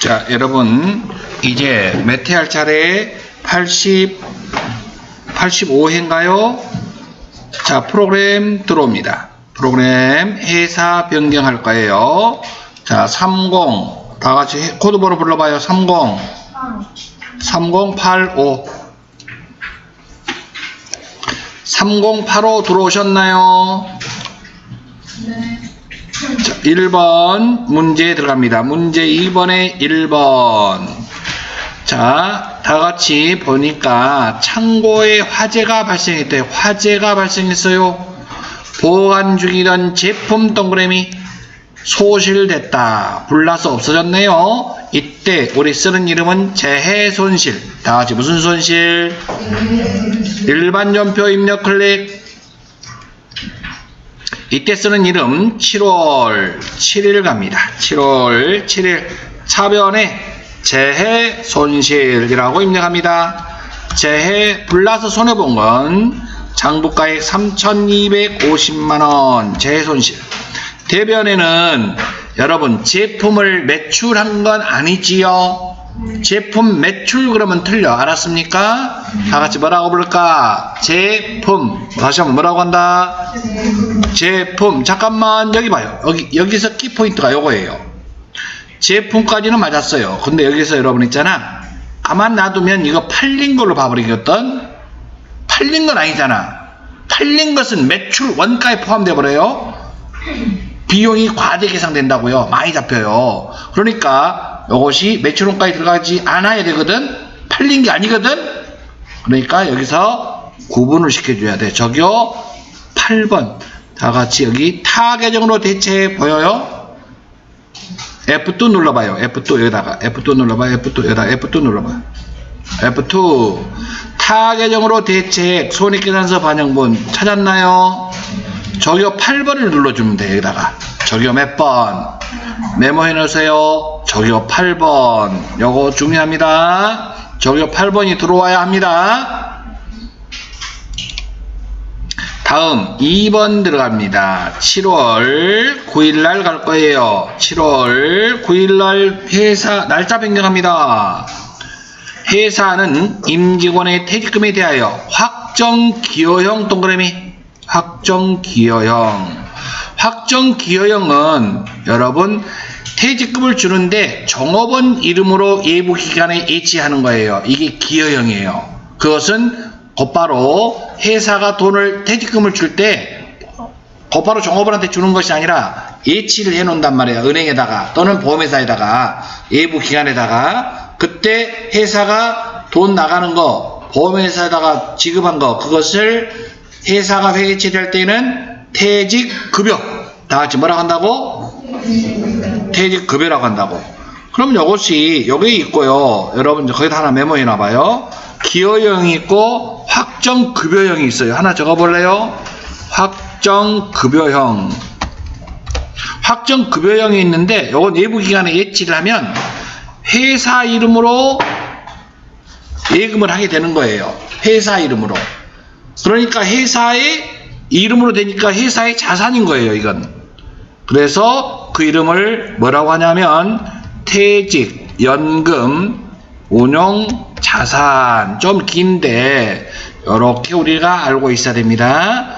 자, 여러분, 이제 몇회할 차례? 80, 85회인가요? 자, 프로그램 들어옵니다. 프로그램 회사 변경할 거예요. 자, 30. 다 같이 해- 코드번호 불러 봐요. 30. 3085. 3085 들어오셨나요? 자, 1번 문제 들어갑니다. 문제 2번에 1번. 자, 다 같이 보니까 창고에 화재가 발생했대요. 화재가 발생했어요. 보관 중이던 제품 동그라미 소실됐다. 불나서 없어졌네요. 이때 우리 쓰는 이름은 재해 손실. 다 같이 무슨 손실? 일반 전표 입력 클릭. 이때 쓰는 이름 7월 7일 갑니다. 7월 7일 차변에 재해 손실이라고 입력합니다. 재해 불나서 손해본 건 장부가액 3,250만원 재해 손실. 대변에는 여러분 제품을 매출한 건 아니지요. 제품 매출 그러면 틀려. 알았습니까? 다 같이 뭐라고 부를까? 제품. 다시 한번 뭐라고 한다? 제품. 잠깐만 여기 봐요. 여기 여기서 키 포인트가 요거예요. 제품까지는 맞았어요. 근데 여기서 여러분 있잖아. 가만 놔두면 이거 팔린 걸로 봐버리거든. 팔린 건 아니잖아. 팔린 것은 매출 원가에 포함돼 버려요. 비용이 과대 계상된다고요. 많이 잡혀요. 그러니까 이것이 매출 원가에 들어가지 않아야 되거든 팔린 게 아니거든 그러니까 여기서 구분을 시켜줘야 돼 저기요 8번 다 같이 여기 타 계정으로 대체 보여요? F2 눌러봐요. F2 여기다가 F2 눌러봐요. F2 여기다가 F2 눌러봐요. F2 타 계정으로 대체 손익계산서 반영본 찾았나요? 저기요 8번을 눌러주면 돼 여기다가 저기요 몇 번? 메모해 놓으세요. 저기요 8번 요거 중요합니다. 저기요 8번이 들어와야 합니다. 다음 2번 들어갑니다. 7월 9일날 갈 거예요. 7월 9일날 회사 날짜 변경합니다. 회사는 임직원의 퇴직금에 대하여 확정 기여형 동그라미 확정 기여형 확정 기여형은 여러분 퇴직금을 주는데 종업원 이름으로 예부 기간에 예치하는 거예요. 이게 기여형이에요. 그것은 곧바로 회사가 돈을 퇴직금을 줄 때 곧바로 종업원한테 주는 것이 아니라 예치를 해 놓는단 말이에요. 은행에다가 또는 보험회사에다가 예부 기관에다가 그때 회사가 돈 나가는 거 보험회사에다가 지급한 거 그것을 회사가 회계처리할 때는 퇴직급여 다 같이 뭐라고 한다고? 퇴직급여라고 한다고. 그럼 이것이 여기 있고요. 여러분 거기다 하나 메모해 놔 봐요. 기여형이 있고 확정급여형이 있어요. 하나 적어볼래요? 확정급여형. 확정급여형이 있는데 이건 예부기간에 예치를 하면 회사 이름으로 예금을 하게 되는 거예요. 회사 이름으로. 그러니까 회사의 이름으로 되니까 회사의 자산인 거예요, 이건. 그래서 그 이름을 뭐라고 하냐면 퇴직, 연금, 운용, 자산. 좀 긴데 이렇게 우리가 알고 있어야 됩니다.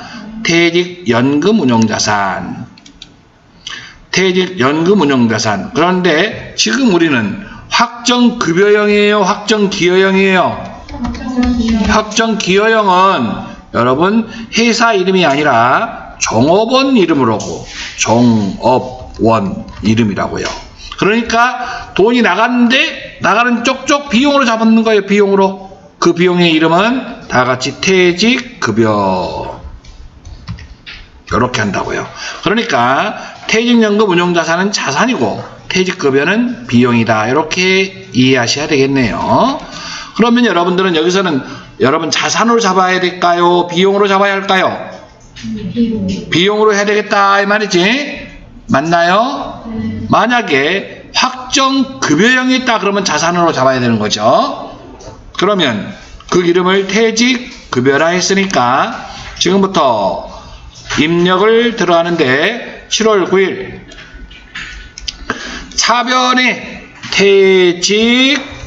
퇴직, 연금, 운용, 자산. 퇴직, 연금, 운용, 자산. 그런데 지금 우리는 확정 급여형이에요, 확정 기여형이에요. 확정 기여형은 여러분 회사 이름이 아니라 종업원 이름으로고 종업원 이름이라고요. 그러니까 돈이 나갔는데 나가는 쪽쪽 비용으로 잡는 거예요. 비용으로 그 비용의 이름은 다 같이 퇴직 급여 이렇게 한다고요. 그러니까 퇴직연금 운용자산은 자산이고 퇴직급여는 비용이다. 이렇게 이해하셔야 되겠네요. 그러면 여러분들은 여기서는 여러분 자산으로 잡아야 될까요? 비용으로 잡아야 할까요? 비용으로 해야 되겠다 이 말이지 맞나요? 만약에 확정 급여형이 있다 그러면 자산으로 잡아야 되는 거죠 그러면 그 이름을 퇴직 급여라 했으니까 지금부터 입력을 들어가는데 7월 9일 차변에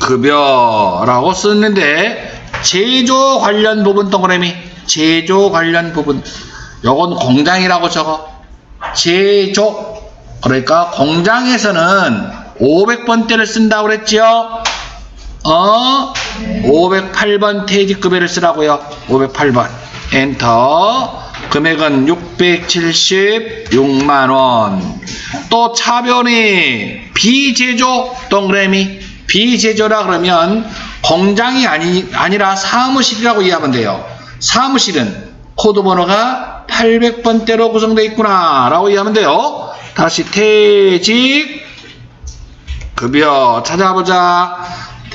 퇴직급여라고 썼는데 제조 관련 부분 동그라미? 제조 관련 부분. 요건 공장이라고 적어. 제조. 그러니까 공장에서는 500번대를 쓴다고 그랬지요? 어? 508번 퇴직급여를 쓰라고요. 508번. 엔터. 금액은 676만원. 또 차변이 비제조 동그라미 비제조라 그러면 공장이 아니, 아니라 사무실이라고 이해하면 돼요. 사무실은 코드 번호가 800번대로 구성되어 있구나 라고 이해하면 돼요. 다시 퇴직. 급여 찾아보자.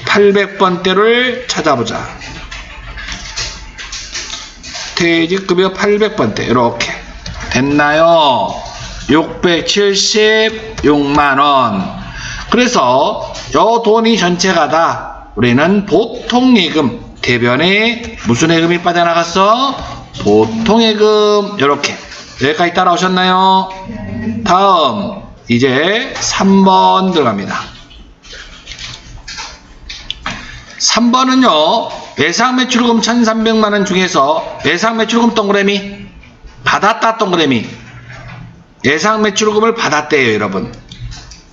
800번대를 찾아보자. 퇴직급여 800번대. 이렇게. 됐나요? 676만원. 그래서 요 돈이 전체가 다. 우리는 보통 예금 대변에 무슨 예금이 빠져나갔어? 보통 예금. 이렇게. 여기까지 따라오셨나요? 다음 이제 3번 들어갑니다. 3번은요 예상 매출금 1300만원 중에서 예상 매출금 동그라미? 받았다 동그라미. 예상 매출금을 받았대요 여러분.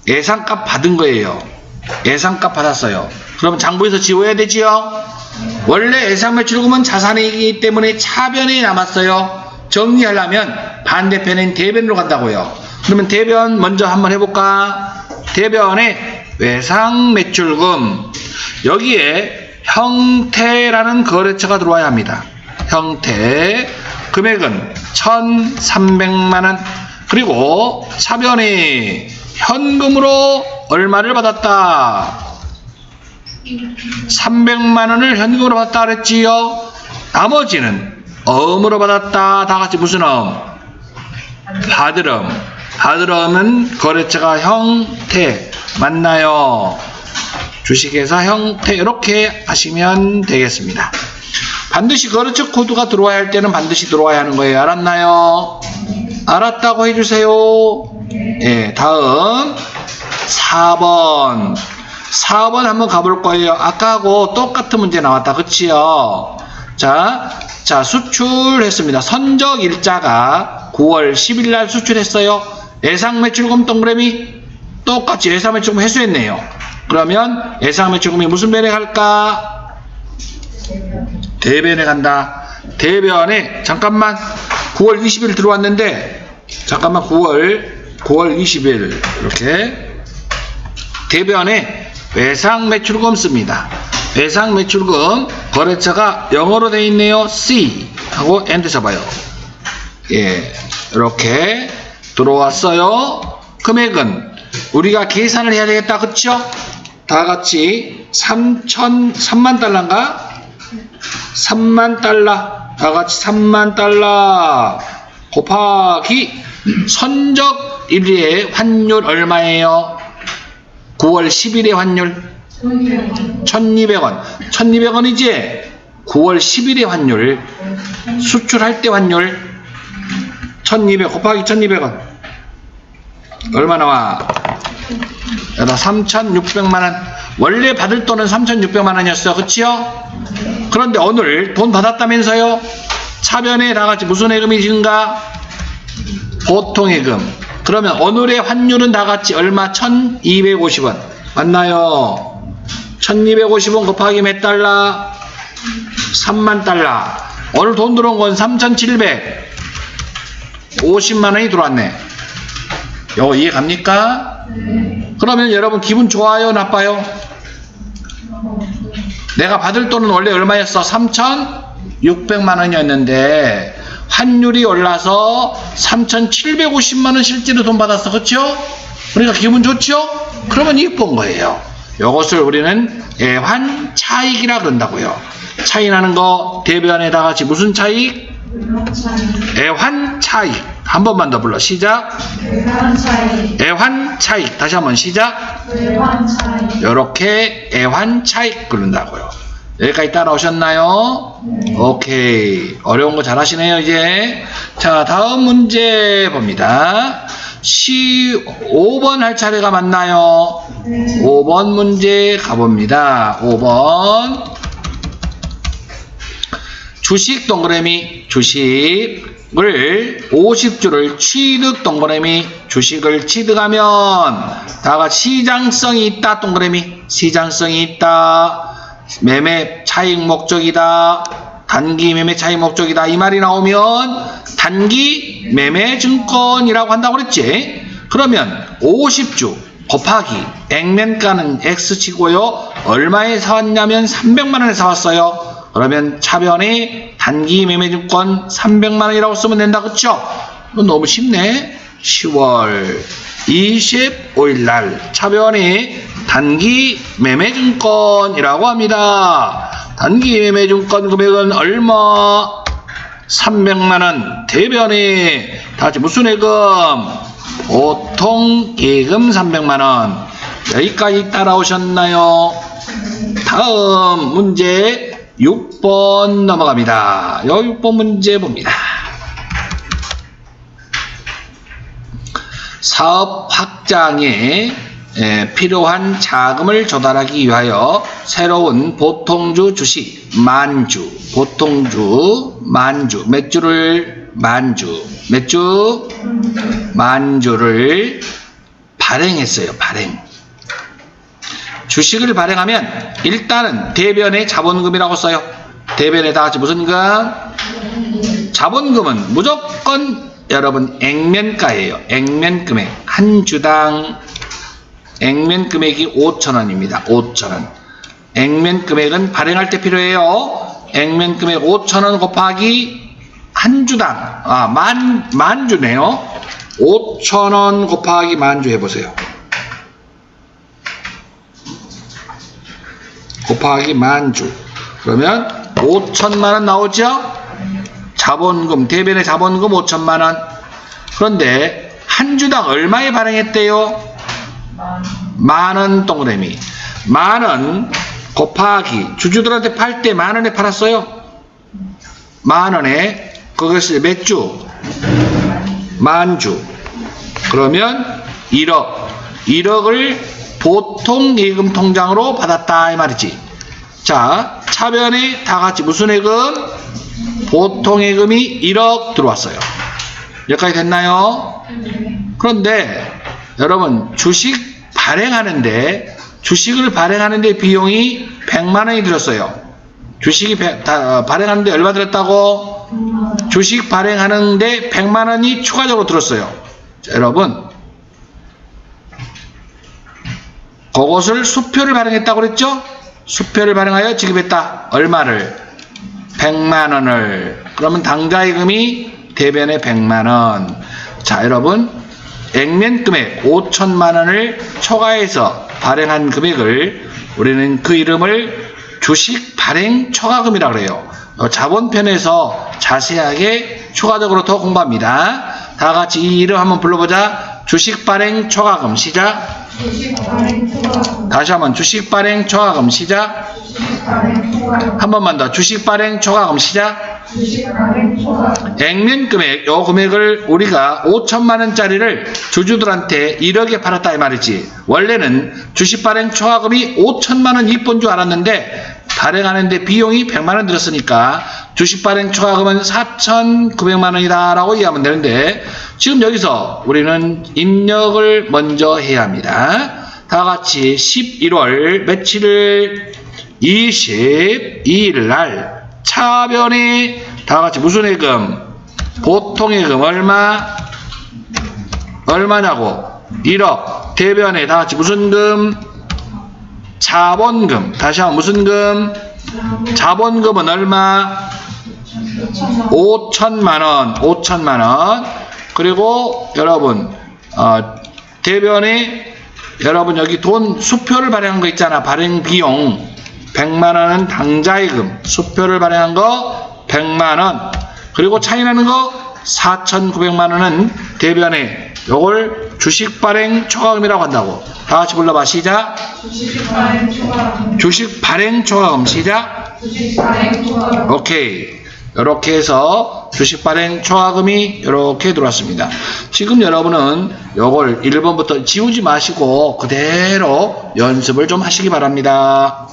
예상값 받은 거예요 예상값 받았어요. 그럼 장부에서 지워야 되지요? 원래 예상 매출금은 자산이기 때문에 차변에 남았어요. 정리하려면 반대편엔 대변으로 간다고요. 그러면 대변 먼저 한번 해볼까? 대변에 외상 매출금. 여기에 형태라는 거래처가 들어와야 합니다. 형태 금액은 1,300만 원. 그리고 차변이 현금으로 얼마를 받았다. 300만 원을 현금으로 받았다 그랬지요. 나머지는 어음으로 받았다. 다 같이 무슨 어음? 받으름. 받으름은 거래처가 형태 맞나요? 주식회사 형태 이렇게 하시면 되겠습니다. 반드시 거래처 코드가 들어와야 할 때는 반드시 들어와야 하는 거예요. 알았나요? 알았다고 해주세요. 예, 다음 4번 4번 한번 가볼 거예요. 아까하고 똑같은 문제 나왔다. 그치요? 자, 자 수출했습니다. 선적 일자가 9월 10일 날 수출했어요. 예상 매출금 동그라미 똑같이 예상 매출금 회수했네요. 그러면 예상 매출금이 무슨 변에 갈까? 대변에 간다. 대변에 잠깐만 9월 20일 들어왔는데 잠깐만 9월 9월 20일 이렇게 대변에 외상 매출금 씁니다. 외상 매출금 거래처가 영어로 되어 있네요. C 하고 엔드 잡아요. 예, 이렇게 들어왔어요. 금액은 우리가 계산을 해야 되겠다. 그쵸? 다 같이 3천 3만 달러인가? 3만 달러. 다 같이 3만 달러 곱하기 선적 1위의 환율 얼마예요? 9월 10일의 환율 1200원. 1200원이지? 9월 10일의 환율 수출할 때 환율 1200 곱하기 1200원 얼마 나와? 여기다 3,600만원. 원래 받을 돈은 3,600만원이었어. 그치요? 그런데 오늘 돈 받았다면서요? 차변에 다 같이 무슨 예금이신가? 보통예금. 그러면 오늘의 환율은 다 같이 얼마? 1,250원. 맞나요? 1,250원 곱하기 몇 달러? 3만 달러. 오늘 돈 들어온 건 3,750만 원이 들어왔네. 요 이해 갑니까? 그러면 여러분 기분 좋아요, 나빠요? 내가 받을 돈은 원래 얼마였어? 3,600만 원이었는데 환율이 올라서 3,750만 원 실제로 돈 받았어. 그렇죠? 그러니까 기분 좋죠? 그러면 이쁜 거예요. 이것을 우리는 애환 차익이라 그런다고요. 차이 나는 거 대변에다 같이 무슨 차익? 애환 차익. 한 번만 더 불러. 시작. 애환 차익. 다시 한번 시작. 이렇게 애환 차익 부른다고요. 여기까지 따라오셨나요? 오케이. 어려운 거 잘하시네요, 이제. 자, 다음 문제 봅니다. 15번 할 차례가 맞나요? 5번 문제 가봅니다. 5번. 주식 동그라미 주식 을 50주를 취득 동그라미 주식을 취득하면 다가 시장성이 있다 동그라미. 시장성이 있다. 매매 차익 목적이다. 단기 매매 차익 목적이다. 이 말이 나오면 단기 매매 증권이라고 한다고 그랬지? 그러면 50주 곱하기 액면가는 X치고요. 얼마에 사왔냐면 300만원에 사왔어요 그러면 차변에 단기 매매증권 300만원이라고 쓰면 된다 그쵸? 너무 쉽네 10월 25일 날 차변에 단기 매매증권이라고 합니다 단기 매매증권 금액은 얼마? 300만원 대변에 다같이 무슨 예금? 보통 예금 300만원 여기까지 따라오셨나요? 다음 문제 6번 넘어갑니다. 요 6번 문제 봅니다. 사업 확장에 에, 필요한 자금을 조달하기 위하여 새로운 보통주 주식 만주 보통주 만주 몇 주를 만주 몇주 만주를 발행했어요 발행 주식을 발행하면 일단은 대변의 자본금이라고 써요. 대변에 다 같이 무슨 금? 자본금은 무조건 여러분 액면가예요. 액면 금액 한 주당 액면 금액이 5천원입니다. 5천원. 액면 금액은 발행할 때 필요해요. 액면 금액 5천원 곱하기 한 주당 아 만 만주네요. 5천원 곱하기 만주 해보세요. 곱하기 만주 그러면 5천만 원 나오죠? 자본금 대변의 자본금 5천만 원 그런데 한 주당 얼마에 발행했대요? 만원 동그라미 만원 곱하기 주주들한테 팔 때 만원에 팔았어요? 만원에 그것을 몇 주? 만주 그러면 1억 1억을 보통 예금 통장으로 받았다 이 말이지. 자, 차변에 다 같이 무슨 예금? 보통 예금이 1억 들어왔어요. 여기까지 됐나요? 그런데 여러분 주식 발행하는데 주식을 발행하는데 비용이 100만 원이 들었어요. 주식이 발행하는데 얼마 들었다고? 주식 발행하는데 100만 원이 추가적으로 들었어요. 자, 여러분 그것을 수표를 발행했다고 그랬죠? 수표를 발행하여 지급했다. 얼마를? 100만 원을. 그러면 당좌예금이 대변에 100만 원. 자, 여러분. 액면 금액 5천만 원을 초과해서 발행한 금액을 우리는 그 이름을 주식 발행 초과금이라고 그래요. 어, 자본편에서 자세하게 추가적으로 더 공부합니다. 다 같이 이 이름 한번 불러보자. 주식 발행 초과금 시작. 다시 한번 주식 발행 초과금 시작. 한 번만 더 주식 발행 초과금 시작. 액면 금액 요 금액을 우리가 5천만 원짜리를 주주들한테 1억에 팔았다 이 말이지. 원래는 주식 발행 초과금이 5천만 원 이쁜 줄 알았는데 발행하는데 비용이 100만 원 들었으니까 주식 발행 초과금은 4,900만 원이다라고 이해하면 되는데 지금 여기서 우리는 입력을 먼저 해야 합니다. 다 같이 11월 며칠을 22일 날 차변에 다 같이 무슨 예금? 보통 예금 얼마? 얼마냐고? 1억. 대변에 다 같이 무슨 금? 자본금. 다시 한번 무슨 금? 자본금은 얼마? 5천만 원. 5천만 원. 그리고 여러분 어, 대변에 여러분 여기 돈 수표를 발행한 거 있잖아. 발행 비용 100만 원은 당좌예금. 수표를 발행한 거 100만 원. 그리고 차이 나는 거 4,900만 원은 대변에 요걸 주식 발행 초과금이라고 한다고. 다 같이 불러봐. 시작. 주식 발행 초과금, 주식 발행 초과금 시작. 주식 발행 초과금, 오케이. 이렇게 해서 주식 발행 초과금이 이렇게 들어왔습니다. 지금 여러분은 요걸 1번부터 지우지 마시고 그대로 연습을 좀 하시기 바랍니다.